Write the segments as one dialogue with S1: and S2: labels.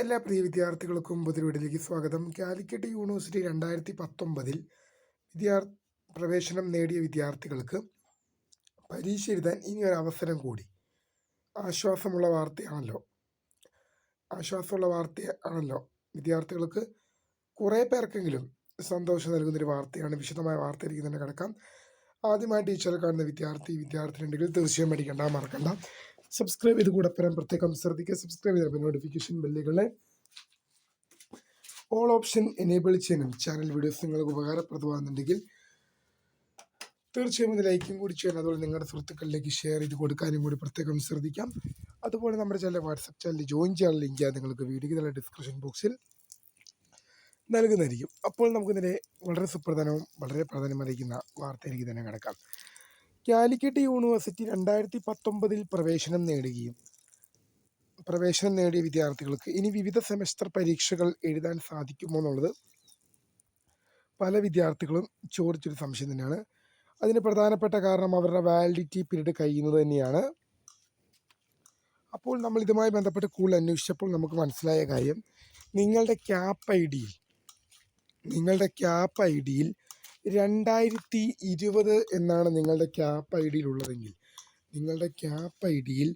S1: എല്ലാ പ്രിയ വിദ്യാർത്ഥികൾക്കും പുതിയ സ്വാഗതം. കാലിക്കറ്റ് യൂണിവേഴ്സിറ്റി രണ്ടായിരത്തി പത്തൊമ്പതിൽ വിദ്യാർ പ്രവേശനം നേടിയ വിദ്യാർത്ഥികൾക്ക് പരീക്ഷ എഴുതാൻ ഇനി ഒരു അവസരം കൂടി. ആശ്വാസമുള്ള വാർത്തയാണല്ലോ. ആശ്വാസമുള്ള വാർത്ത ആണല്ലോ. വിദ്യാർത്ഥികൾക്ക് കുറേ പേർക്കെങ്കിലും സന്തോഷം നൽകുന്നൊരു വാർത്തയാണ് വിശദമായ വാർത്തയിലേക്ക് തന്നെ കിടക്കാം. ആദ്യമായി ടീച്ചർ കാണുന്ന വിദ്യാർത്ഥി വിദ്യാർത്ഥിനി ഉണ്ടെങ്കിൽ തീർച്ചയായും പഠിക്കണ്ട മറക്കണ്ട. സബ്സ്ക്രൈബ് ചെയ്ത് കൂടെ പറയാൻ പ്രത്യേകം ശ്രദ്ധിക്കുക. സബ്സ്ക്രൈബ് ചെയ്ത നോട്ടിഫിക്കേഷൻ ബെല്ലുകളെ ഓൾ ഓപ്ഷൻ എനേബിൾ ചെയ്യാനും ചാനൽ വീഡിയോസ് നിങ്ങൾക്ക് ഉപകാരപ്രദമാകുന്നുണ്ടെങ്കിൽ തീർച്ചയായും ഇത് ലൈക്കും കൂടി ചെയ്യാൻ. അതുപോലെ നിങ്ങളുടെ സുഹൃത്തുക്കളിലേക്ക് ഷെയർ ചെയ്ത് കൊടുക്കാനും കൂടി പ്രത്യേകം ശ്രദ്ധിക്കാം. അതുപോലെ നമ്മുടെ ചാനൽ വാട്സപ്പ് ചാനൽ ജോയിൻ ചെയ്യാൻ ലിങ്ക് നിങ്ങൾക്ക് വീഡിയോ ഡിസ്ക്രിപ്ഷൻ ബോക്സിൽ നൽകുന്നതായിരിക്കും. അപ്പോൾ നമുക്കിതിനെ വളരെ സുപ്രധാനവും വളരെ പ്രാധാന്യമറിയിക്കുന്ന വാർത്തയിലേക്ക് തന്നെ കിടക്കാം. കാലിക്കറ്റ് യൂണിവേഴ്സിറ്റി രണ്ടായിരത്തി പത്തൊമ്പതിൽ പ്രവേശനം നേടുകയും പ്രവേശനം നേടിയ വിദ്യാർത്ഥികൾക്ക് ഇനി വിവിധ സെമസ്റ്റർ പരീക്ഷകൾ എഴുതാൻ സാധിക്കുമോ എന്നുള്ളത് പല വിദ്യാർത്ഥികളും ചോദിച്ചൊരു സംശയം തന്നെയാണ്. അതിന് പ്രധാനപ്പെട്ട കാരണം അവരുടെ വാലിഡിറ്റി പീരീഡ് കഴിയുന്നത് തന്നെയാണ്. അപ്പോൾ നമ്മൾ ഇതുമായി ബന്ധപ്പെട്ട് കൂടുതൽ അന്വേഷിച്ചപ്പോൾ നമുക്ക് മനസ്സിലായ കാര്യം നിങ്ങളുടെ ക്യാപ്പ് ഐ ഡിയിൽ നിങ്ങളുടെ ക്യാപ്പ് ഐ ഡിയിൽ രണ്ടായിരത്തി ഇരുപത് എന്നാണ് നിങ്ങളുടെ ക്യാപ് ഐ ഡിയിൽ ഉള്ളതെങ്കിൽ നിങ്ങളുടെ ക്യാപ് ഐ ഡിയിൽ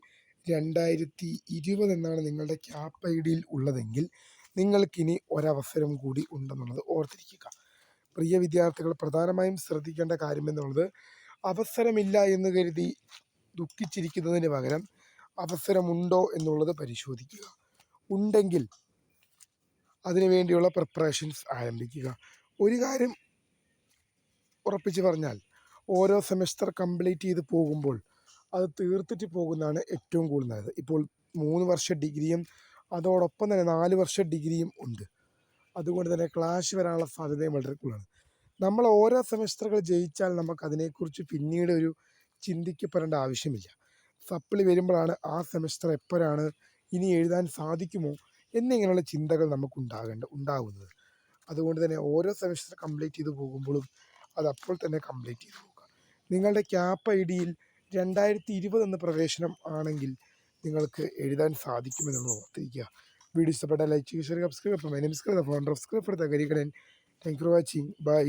S1: രണ്ടായിരത്തി ഇരുപത് എന്നാണ് നിങ്ങളുടെ ക്യാപ് ഐ ഡിയിൽ ഉള്ളതെങ്കിൽ നിങ്ങൾക്കിനി ഒരവസരം കൂടി ഉണ്ടെന്നുള്ളത് ഓർത്തിരിക്കുക. പ്രിയ വിദ്യാർത്ഥികൾ പ്രധാനമായും ശ്രദ്ധിക്കേണ്ട കാര്യം എന്നുള്ളത് അവസരമില്ല എന്ന് കരുതി ദുഃഖിച്ചിരിക്കുന്നതിന് പകരം അവസരമുണ്ടോ എന്നുള്ളത് പരിശോധിക്കുക. ഉണ്ടെങ്കിൽ അതിനു വേണ്ടിയുള്ള പ്രിപ്പറേഷൻസ് ആരംഭിക്കുക. ഒരു കാര്യം ഉറപ്പിച്ച് പറഞ്ഞാൽ ഓരോ സെമസ്റ്റർ കംപ്ലീറ്റ് ചെയ്ത് പോകുമ്പോൾ അത് തീർത്തിട്ട് പോകുന്നതാണ് ഏറ്റവും കൂടുതൽ നല്ലത് ഇപ്പോൾ മൂന്ന് വർഷ ഡിഗ്രിയും അതോടൊപ്പം തന്നെ നാല് വർഷ ഡിഗ്രിയും ഉണ്ട്. അതുകൊണ്ട് തന്നെ ക്ലാഷ് വരാനുള്ള സാധ്യതയും വളരെ കൂടുതലാണ്. നമ്മൾ ഓരോ സെമസ്റ്ററുകൾ ജയിച്ചാൽ നമുക്ക് അതിനെക്കുറിച്ച് പിന്നീട് ഒരു ചിന്തിക്കപ്പെടേണ്ട ആവശ്യമില്ല. സപ്ലി വരുമ്പോഴാണ് ആ സെമസ്റ്റർ എപ്പോഴാണ് ഇനി എഴുതാൻ സാധിക്കുമോ എന്നിങ്ങനെയുള്ള ചിന്തകൾ നമുക്ക് ഉണ്ടാകേണ്ട ഉണ്ടാകുന്നത് അതുകൊണ്ട് തന്നെ ഓരോ സെമസ്റ്റർ കംപ്ലീറ്റ് ചെയ്ത് പോകുമ്പോഴും അത് അപ്പോൾ തന്നെ കംപ്ലീറ്റ് ചെയ്ത് നോക്കുക. നിങ്ങളുടെ ക്യാപ് ഐ ഡിയിൽ രണ്ടായിരത്തി ഇരുപത് എന്ന പ്രവേശനം ആണെങ്കിൽ നിങ്ങൾക്ക് എഴുതാൻ സാധിക്കുമെന്നുള്ളത് ഓർത്തിരിക്കുക. വീഡിയോ ഇഷ്ടപ്പെട്ട ലൈക്ക് ചെയ്യുക സബ്സ്ക്രൈബ് അപ്പം എന്നെ മിസ്കൃത ഫോൺ സബ്സ്ക്രൈബ് എടുത്ത കരിക്കണൻ thank you for watching bye